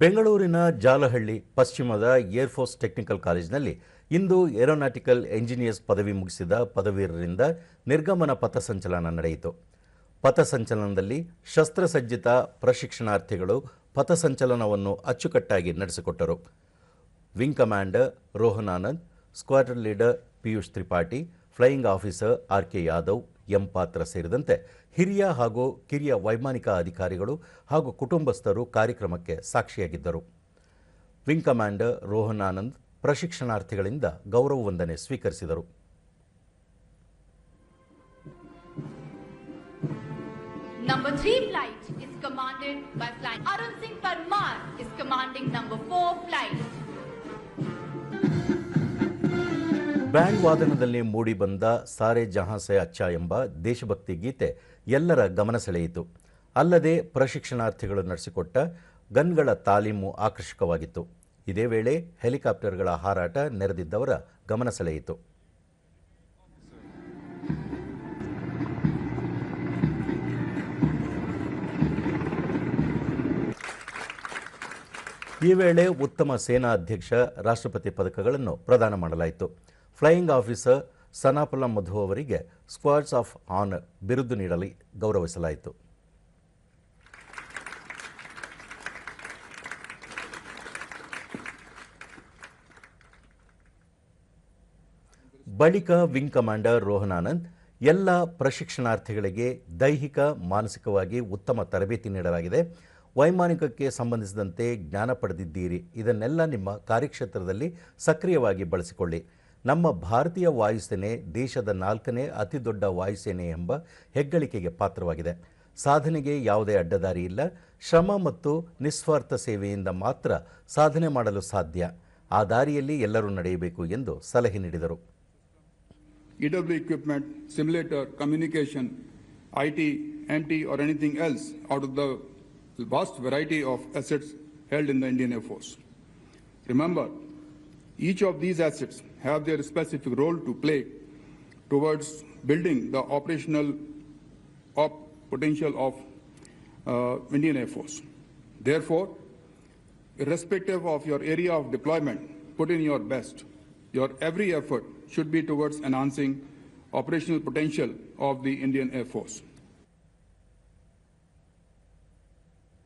ಬೆಂಗಳೂರಿನ ಜಾಲಹಳ್ಳಿ ಪಶ್ಚಿಮದ air force technical ಕಾಲೇಜಿನಲ್ಲಿ ಇಂದು ಏರೋನಾಟಿಕಲ್ ಎಂಜಿನಿಯರ್ಸ್ ಪದವಿ ಮುಗಿಸಿದ ಪದವೀರರಿಂದ ನಿರ್ಗಮನ ಪಥಸಂಚಲನ ನಡೆಯಿತು. ಪಥಸಂಚಲನದಲ್ಲಿ ಶಸ್ತ್ರಸಜ್ಜಿತ ಪ್ರಶಿಕ್ಷಣಾರ್ಥಿಗಳು ಪಥಸಂಚಲನವನ್ನು ಅಚ್ಚುಕಟ್ಟಾಗಿ ನಡೆಸಿಕೊಟ್ಟರು. Wing commander Rohan Anand, squadron leader Piyush Tripathi, flying officer R K Yadav M Patra ಸೇರಿದಂತೆ ಹಿರಿಯ ಹಾಗೂ ಕಿರಿಯ ವೈಮಾನಿಕ ಅಧಿಕಾರಿಗಳು ಹಾಗೂ ಕುಟುಂಬಸ್ಥರು ಕಾರ್ಯಕ್ರಮಕ್ಕೆ ಸಾಕ್ಷಿಯಾಗಿದ್ದರು ವಿಂಗ್ ಕಮಾಂಡರ್ ರೋಹನ್ ಆನಂದ್ ಪ್ರಶಿಕ್ಷಣಾರ್ಥಿಗಳಿಂದ ಗೌರವ ವಂದನೆ ಸ್ವೀಕರಿಸಿದರು Number 3 flight is commanded by flight Arun Singh Parmar is commanding number 4 flight. Band ವಾದನದಲ್ಲಿ ಮೂಡಿಬಂದ ಸಾರೆ ಜಹಾಸೆ ಅಚ್ಚಾ ಎಂಬ ದೇಶಭಕ್ತಿ ಗೀತೆ ಎಲ್ಲರ ಗಮನ ಸೆಳೆಯಿತು. ಅಲ್ಲದೆ ಪ್ರಶಿಕ್ಷಣಾರ್ಥಿಗಳು ನಡೆಸಿಕೊಟ್ಟ ಗನ್ಗಳ ತಾಲೀಮು ಆಕರ್ಷಕವಾಗಿತ್ತು. ಇದೇ ವೇಳೆ ಹೆಲಿಕಾಪ್ಟರ್ಗಳ ಹಾರಾಟ ನೆರೆದಿದ್ದವರ ಗಮನ ಸೆಳೆಯಿತು. ಈ ವೇಳೆ ಉತ್ತಮ ಸೇನಾ ಅಧ್ಯಕ್ಷ ರಾಷ್ಟ್ರಪತಿ ಪದಕಗಳನ್ನು ಪ್ರದಾನ ಮಾಡಲಾಯಿತು. ಫ್ಲೈಯಿಂಗ್ ಆಫೀಸರ್ ಸನಾಪುಲ ಮಧು ಅವರಿಗೆ ಸ್ಕ್ವಾಡ್ಸ್ ಆಫ್ ಆನರ್ ಬಿರುದು ನೀಡಲಿ ಗೌರವಿಸಲಾಯಿತು. ಬಳಿಕ ವಿಂಗ್ ಕಮಾಂಡರ್ ರೋಹನ್ ಆನಂದ್, ಎಲ್ಲ ಪ್ರಶಿಕ್ಷಣಾರ್ಥಿಗಳಿಗೆ ದೈಹಿಕ, ಮಾನಸಿಕವಾಗಿ ಉತ್ತಮ ತರಬೇತಿ ನೀಡಲಾಗಿದೆ. ವೈಮಾನಿಕಕ್ಕೆ ಸಂಬಂಧಿಸಿದಂತೆ ಜ್ಞಾನ ಪಡೆದಿದ್ದೀರಿ. ಇದನ್ನೆಲ್ಲ ನಿಮ್ಮ ಕಾರ್ಯಕ್ಷೇತ್ರದಲ್ಲಿ ಸಕ್ರಿಯವಾಗಿ ಬಳಸಿಕೊಳ್ಳಿ. ನಮ್ಮ ಭಾರತೀಯ ವಾಯುಸೇನೆ ದೇಶದ ನಾಲ್ಕನೇ ಅತಿದೊಡ್ಡ ವಾಯುಸೇನೆ ಎಂಬ ಹೆಗ್ಗಳಿಕೆಗೆ ಪಾತ್ರವಾಗಿದೆ. ಸಾಧನೆಗೆ ಯಾವುದೇ ಅಡ್ಡದಾರಿ ಇಲ್ಲ. ಶ್ರಮ ಮತ್ತು ನಿಸ್ವಾರ್ಥ ಸೇವೆಯಿಂದ ಮಾತ್ರ ಸಾಧನೆ ಮಾಡಲು ಸಾಧ್ಯ. ಆ ದಾರಿಯಲ್ಲಿ ಎಲ್ಲರೂ ನಡೆಯಬೇಕು ಎಂದು ಸಲಹೆ ನೀಡಿದರು. EW equipment simulator communication I T N T R anything else out of the vast variety of assets held in the Indian Air Force remember each of these assets have their specific role to play towards building the operational op- potential of uh, Indian Air Force. Therefore, irrespective of your area of deployment, put in your best. Your every effort should be towards enhancing operational potential of the Indian Air Force.